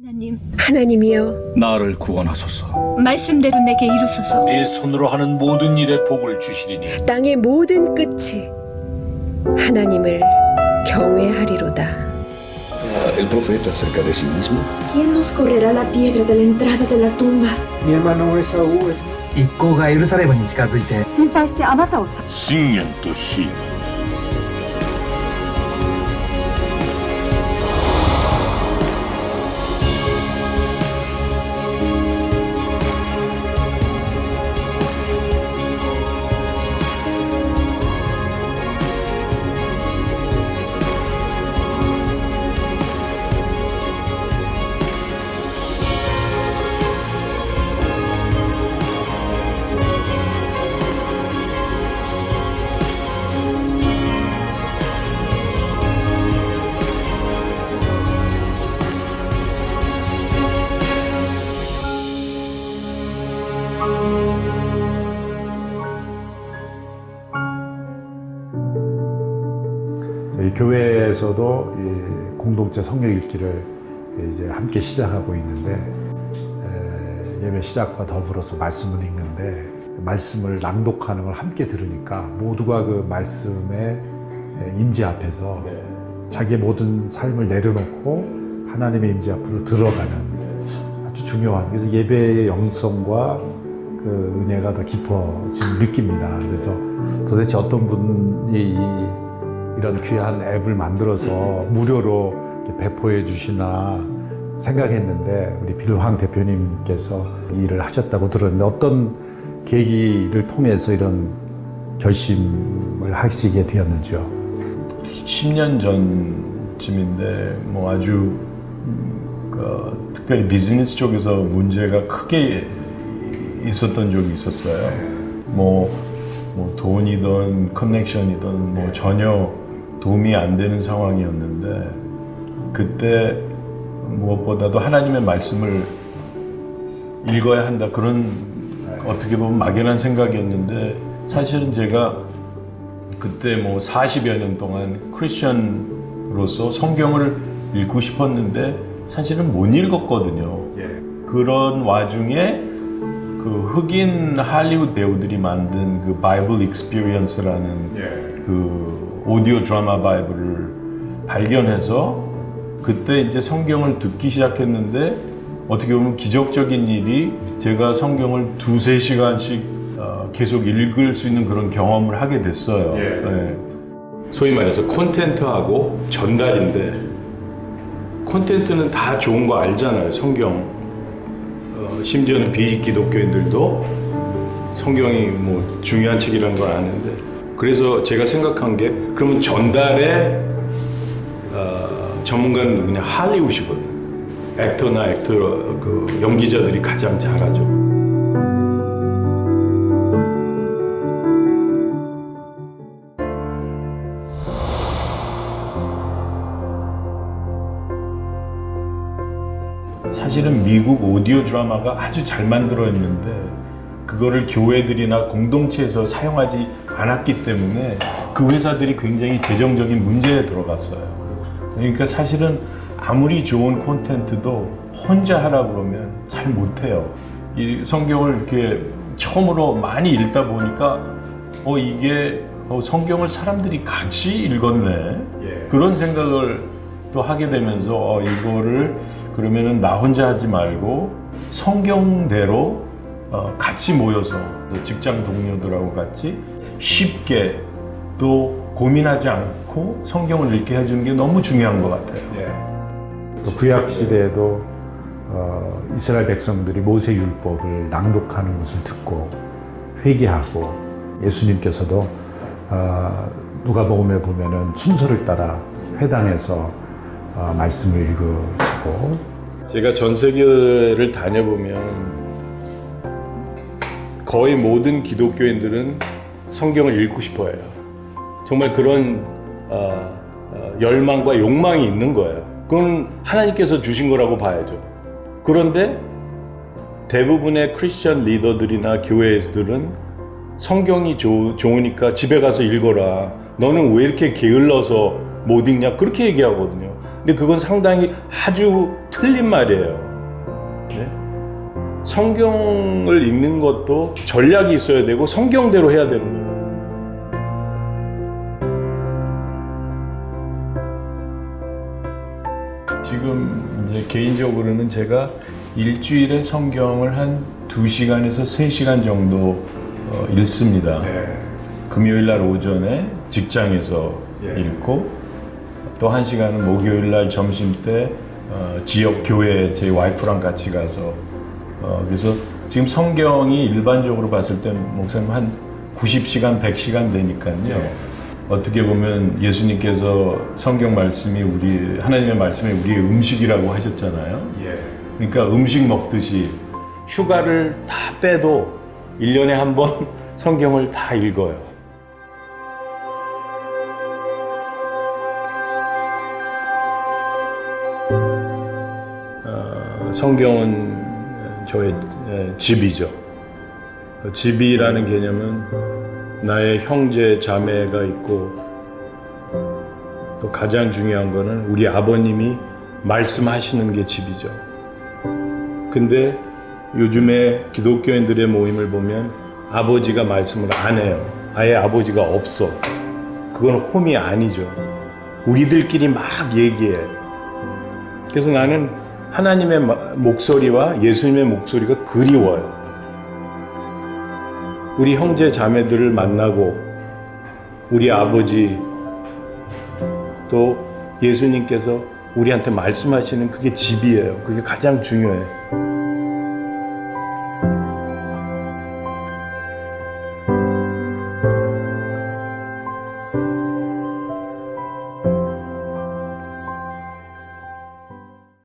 하나님, 하나님이여 나를 구원하소서. 말씀대로 내게 이루소서. 내 손으로 하는 모든 일에 복을 주시리니 땅의 모든 끝이 하나님을 경외하리로다. el profeta acerca de sí mismo. ¿Quién nos correrá la piedra de la entrada de la tumba? Mi hermano Esaú es 一行がエルサレムに近づいて心配してあなたをさ信玄と火 교회에서도 이 공동체 성경 읽기를 이제 함께 시작하고 있는데 에, 예배 시작과 더불어서 말씀을 읽는데 말씀을 낭독하는 걸 함께 들으니까 모두가 그 말씀의 임재 앞에서 자기의 모든 삶을 내려놓고 하나님의 임재 앞으로 들어가는 아주 중요한 그래서 예배의 영성과 그 은혜가 더 깊어짐을 느낍니다. 그래서 도대체 어떤 분이 이 이런 귀한 앱을 만들어서 무료로 배포해 주시나 생각했는데 우리 빌황 대표님께서 이 일을 하셨다고 들었는데 어떤 계기를 통해서 이런 결심을 하시게 되었는지요? 10년 전쯤인데 뭐 아주 음, 그, 특별히 비즈니스 쪽에서 문제가 크게 있었던 적이 있었어요. 뭐, 뭐 돈이든 커넥션이든 뭐 전혀 도움이 안 되는 상황이었는데 그때 무엇보다도 하나님의 말씀을 읽어야 한다 그런 어떻게 보면 막연한 생각이었는데 사실은 제가 그때 뭐 40여 년 동안 크리스천으로서 성경을 읽고 싶었는데 사실은 못 읽었거든요. 그런 와중에 그 흑인 할리우드 배우들이 만든 그 바이블 익스피리언스라는 그 오디오 드라마 바이블을 발견해서 그때 이제 성경을 듣기 시작했는데 어떻게 보면 기적적인 일이 제가 성경을 두세 시간씩 어, 계속 읽을 수 있는 그런 경험을 하게 됐어요. 예. 소위 말해서 콘텐트하고 전달인데 콘텐트는 다 좋은 거 알잖아요. 성경. 어, 심지어는 비기독교인들도 성경이 뭐 중요한 책이라는 걸 아는데 그래서 제가 생각한 게 그러면 전달의 어, 전문가는 누구냐 할리우드거든. 액터나 액터 그 연기자들이 가장 잘하죠. 사실은 미국 오디오 드라마가 아주 잘 만들어 있는데 그거를 교회들이나 공동체에서 사용하지 않았기 때문에 그 회사들이 굉장히 재정적인 문제에 들어갔어요. 그러니까 사실은 아무리 좋은 콘텐츠도 혼자 하라 그러면 잘 못해요. 이 성경을 이렇게 처음으로 많이 읽다 보니까 어 이게 어, 성경을 사람들이 같이 읽었네 그런 생각을 또 하게 되면서 어, 이거를 그러면은 나 혼자 하지 말고 성경대로 어, 같이 모여서 또 직장 동료들하고 같이 쉽게 또 고민하지 않고 성경을 읽게 해주는 게 너무 중요한 것 같아요. 그 구약 시대에도 어, 이스라엘 백성들이 모세 율법을 낭독하는 것을 듣고 회개하고 예수님께서도 어, 누가복음에 보면은 순서를 따라 회당에서 어, 말씀을 읽으시고 제가 전 세계를 다녀보면 거의 모든 기독교인들은 성경을 읽고 싶어 해요. 정말 그런 어, 어, 열망과 욕망이 있는 거예요. 그건 하나님께서 주신 거라고 봐야죠. 그런데 대부분의 크리스천 리더들이나 교회들은 성경이 좋, 좋으니까 집에 가서 읽어라. 너는 왜 이렇게 게을러서 못 읽냐? 그렇게 얘기하거든요. 근데 그건 상당히 아주 틀린 말이에요. 네? 성경을 읽는 것도 전략이 있어야 되고 성경대로 해야 되는 거예요. 지금 이제 개인적으로는 제가 일주일에 성경을 한 2시간에서 3시간 정도 어, 읽습니다. 금요일 날 오전에 직장에서 예. 읽고 또 한 시간은 목요일 날 점심 때 어, 지역 교회 제 와이프랑 같이 가서 어, 그래서 지금 성경이 일반적으로 봤을 때 목사님 한 90시간, 100시간 되니까요. 어떻게 보면 예수님께서 성경 말씀이 우리 하나님의 말씀이 우리의 음식이라고 하셨잖아요. 그러니까 음식 먹듯이 휴가를 다 빼도 1년에 한 번 성경을 다 읽어요. 성경은 저의 에, 집이죠. 집이라는 개념은 나의 형제 자매가 있고 또 가장 중요한 거는 우리 아버님이 말씀하시는 게 집이죠. 근데 요즘에 기독교인들의 모임을 보면 아버지가 말씀을 안 해요. 아예 아버지가 없어. 그건 홈이 아니죠. 우리들끼리 막 얘기해. 그래서 나는 하나님의 마- 목소리와 예수님의 목소리가 그리워요. 우리 형제 자매들을 만나고 우리 아버지 또 예수님께서 우리한테 말씀하시는 그게 집이에요. 그게 가장 중요해.